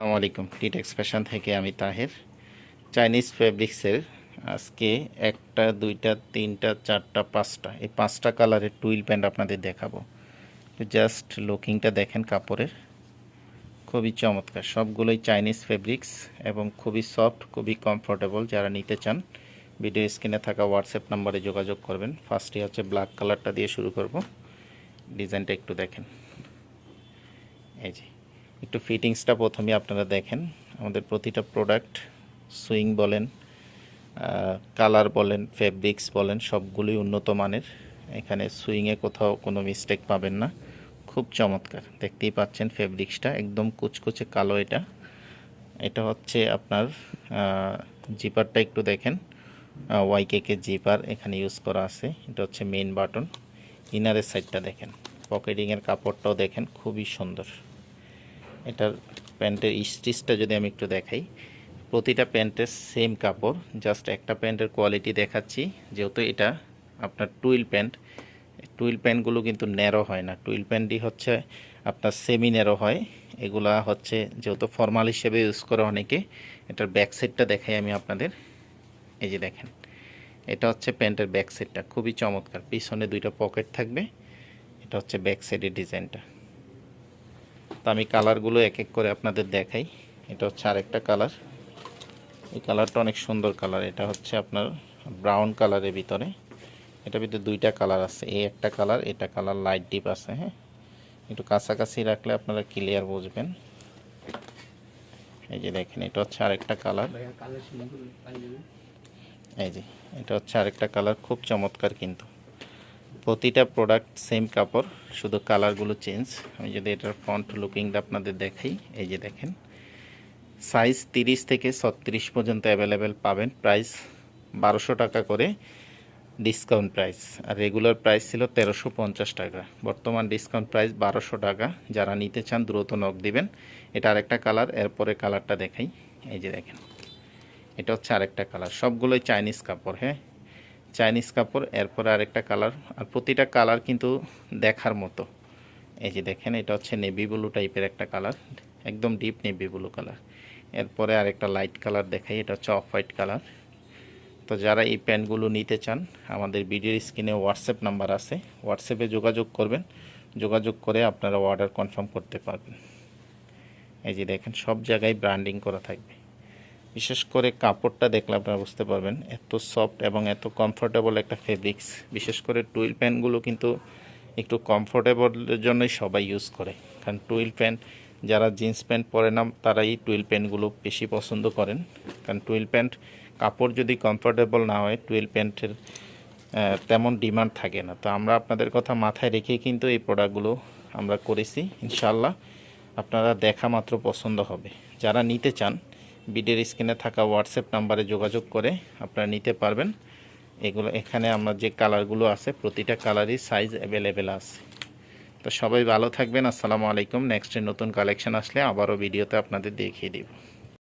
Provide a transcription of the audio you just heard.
আসসালামু আলাইকুম। টিটেক্স ফ্যাশন থেকে আমি তাহের। চাইনিজ ফেব্রিক্সের আজকে একটা, দুইটা, তিনটা, চারটা, পাঁচটা, এই পাঁচটা কালারের টুইল প্যান্ট আপনাদের দেখাবো। জাস্ট লুকিংটা দেখেন কাপড়ের। খুবই চমৎকার। সবগুলোই চাইনিজ ফেব্রিক্স এবং খুবই সফট খুবই কমফোর্টেবল যারা নিতে চান ভিডিও স্ক্রিনে থাকা হোয়াটসঅ্যাপ নাম্বারে যোগাযোগ করবেন। ফার্স্টে হচ্ছে ব্ল্যাক কালারটা দিয়ে শুরু করব। ডিজাইনটা একটু দেখেন। এই যে। একটু ফিটিংসটা প্রথমে আপনারা দেখেন। আমাদের প্রতিটা প্রোডাক্ট সুইং বলেন কালার বলেন ফেব্রিক্স বলেন, সবগুলোই উন্নত মানের। এখানে সুইংয়ে কোথাও কোনো মিস্টেক পাবেন না। খুব চমৎকার। দেখতেই পাচ্ছেন ফেব্রিক্সটা একদম কুচকুচে কালো এটা। এটা হচ্ছে আপনার জিপারটা একটু দেখেন। ওয়াই কেকে জিপার এখানে ইউজ করা আছে। এটা হচ্ছে মেইন বাটন ইনারের সাইডটা দেখেন। পকেটিংয়ের কাপড়টাও দেখেন, খুবই সুন্দর। এটার প্যান্টের স্টিচটা যদি আমি একটু দেখাই, প্রতিটা প্যান্টের সেম কাপড় জাস্ট একটা প্যান্টের কোয়ালিটি দেখাচ্ছি। যেহেতু এটা আপনার টুইল প্যান্ট টুইল প্যান্টগুলো কিন্তু ন্যারো হয় না। টুইল প্যান্টই হচ্ছে আপনার সেমি ন্যারো হয়। এগুলা হচ্ছে যেহেতু ফর্মাল হিসেবে ইউজ করে অনেকে, এটার ব্যাক সাইডটা দেখাই আমি আপনাদের। এই যে দেখেন, এটা হচ্ছে প্যান্টের ব্যাক সাইডটা খুবই চমৎকার। পিছনে দুইটা পকেট থাকবে। এটা হচ্ছে ব্যাক সাইডের ডিজাইনটা আমি কালারগুলো এক এক করে আপনাদের দেখাই। এটা হচ্ছে আরেকটা কালার। এই কালারটা অনেক সুন্দর কালার। এটা হচ্ছে আপনার ব্রাউন কালারের ভিতরে। এটার ভিতরে দুইটা কালার আছে। এই একটা কালার, এটা কালার লাইট ডিপ আছে হ্যাঁ? একটু কাছাকাছি রাখলে আপনারা ক্লিয়ার বুঝবেন। এই যে দেখেন, এটা হচ্ছে আরেকটা কালার। এই যে, এটা হচ্ছে আরেকটা কালার। খুব চমৎকার কিন্তু। প্রতিটা প্রোডাক্ট সেম কাপড়, শুধু কালারগুলো চেঞ্জ আমি যদি এটার ফ্রন্ট লুকিংটা আপনাদের দেখাই, এই যে দেখেন। সাইজ তিরিশ থেকে ছত্রিশ পর্যন্ত অ্যাভেলেবেল পাবেন প্রাইস বারোশো টাকা করে ডিসকাউন্ট প্রাইস আর রেগুলার প্রাইস ছিল তেরোশো পঞ্চাশ টাকা। বর্তমান ডিসকাউন্ট প্রাইস বারোশো টাকা। যারা নিতে চান, দ্রুত নখ দিবেন। এটা আরেকটা কালার এরপরে কালারটা দেখাই। এই যে দেখেন। এটা হচ্ছে আরেকটা কালার সবগুলোই চাইনিজ কাপড় হ্যাঁ? চাইনিজ কাপড়, এরপরে আরেকটা কালার। আর প্রতিটা কালার কিন্তু দেখার মতো। এই যে দেখেন, এটা হচ্ছে নেভি ব্লু টাইপের একটা কালার। একদম ডিপ নেভি ব্লু কালার। এরপরে আরেকটা লাইট কালার দেখাই, এটা হচ্ছে অফ হোয়াইট কালার। তো যারা এই প্যান্টগুলো নিতে চান, আমাদের ভিডিওর স্ক্রিনে হোয়াটসঅ্যাপ নাম্বার আছে। হোয়াটসঅ্যাপে যোগাযোগ করবেন। যোগাযোগ করে আপনারা অর্ডার কনফার্ম করতে পারবেন। এই যে দেখেন, সব জায়গায় ব্র্যান্ডিং করা থাকবে। বিশেষ করে কাপড়টা দেখলে আপনারা বুঝতে পারবেন, এত সফট এবং এত কমফোর্টেবল একটা ফেব্রিক্স বিশেষ করে টুইল প্যান্টগুলো কিন্তু একটু কমফোর্টেবলের জন্যই সবাই ইউজ করে। কারণ টুইল প্যান্ট যারা জিন্স প্যান্ট পরে না, তারাই টুইল প্যান্টগুলো বেশি পছন্দ করেন। কারণ টুইল প্যান্ট কাপড় যদি কমফোর্টেবল না হয় টুইল প্যান্টের তেমন ডিমান্ড থাকে না। তো আমরা আপনাদের কথা মাথায় রেখে কিন্তু এই প্রোডাক্টগুলো আমরা করেছি। ইনশাল্লাহ আপনারা দেখা মাত্র পছন্দ হবে। যারা নিতে চান ভিডিওর স্ক্রিনে থাকা হোয়াটসঅ্যাপ নাম্বারে যোগাযোগ করে আপনারা নিতে পারবেন। এগুলো এখানে আমরা যে কালারগুলো আছে, প্রতিটা কালারই সাইজ অ্যাভেলেবেল আছে। তো সবাই ভালো থাকবেন, আসসালামু আলাইকুম। নেক্সটে নতুন কালেকশন আসলে আবারও ভিডিওতে আপনাদের দেখিয়ে দিব।